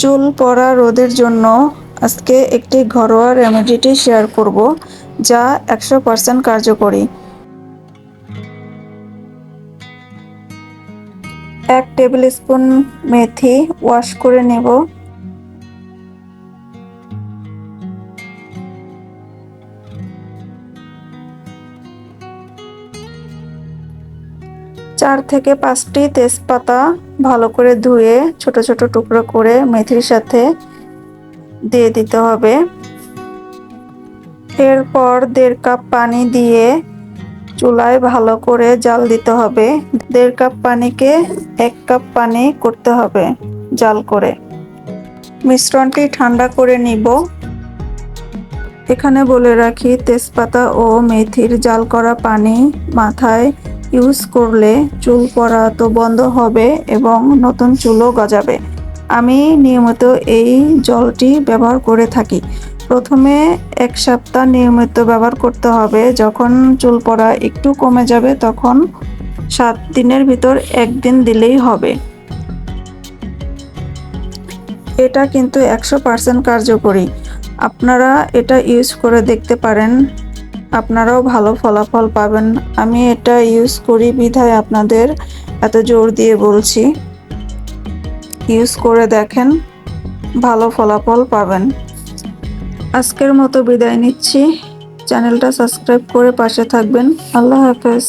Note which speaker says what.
Speaker 1: চুল পড়া রোদের জন্য আজকে একটি ঘরোয়া রেমেডিটি শেয়ার করব, যা একশো পার্সেন্ট কার্যকরী। এক টেবিল স্পুন মেথি ওয়াশ করে নেব। চার থেকে পাঁচটি তেজপাতা ভালো করে ধুয়ে ছোট ছোট টুকরো করে মেথির সাথে দিয়ে দিতে হবে। এরপর দেড় কাপ পানি দিয়ে চুলায় ভালো করে জাল দিতে হবে। দেড় কাপ পানিকে এক কাপ পানি করতে হবে জাল করে। মিশ্রণটি ঠান্ডা করে নিব। এখানে বলে রাখি, তেজপাতা ও মেথির জাল করা পানি মাথায় ইউজ করলে চুল পড়া তো বন্ধ হবে এবং নতুন চুলও গজাবে। আমি নিয়মিত এই জলটি ব্যবহার করে থাকি। প্রথমে এক সপ্তাহ নিয়মিত ব্যবহার করতে হবে। যখন চুল পড়া একটু কমে যাবে, তখন সাত দিনের ভিতর একদিন দিলেই হবে। এটা কিন্তু একশো পার্সেন্ট কার্যকরী। আপনারা এটা ইউজ করে দেখতে পারেন। আপনারাও ভালো ফলাফল পাবেন। আমি এটা ইউজ করি বিধায় আপনাদের এত জোর দিয়ে বলছি। ইউজ করে দেখেন, ভালো ফলাফল পাবেন। আজকের মতো বিদায় নিচ্ছি। চ্যানেলটা সাবস্ক্রাইব করে পাশে থাকবেন। আল্লাহ হাফেজ।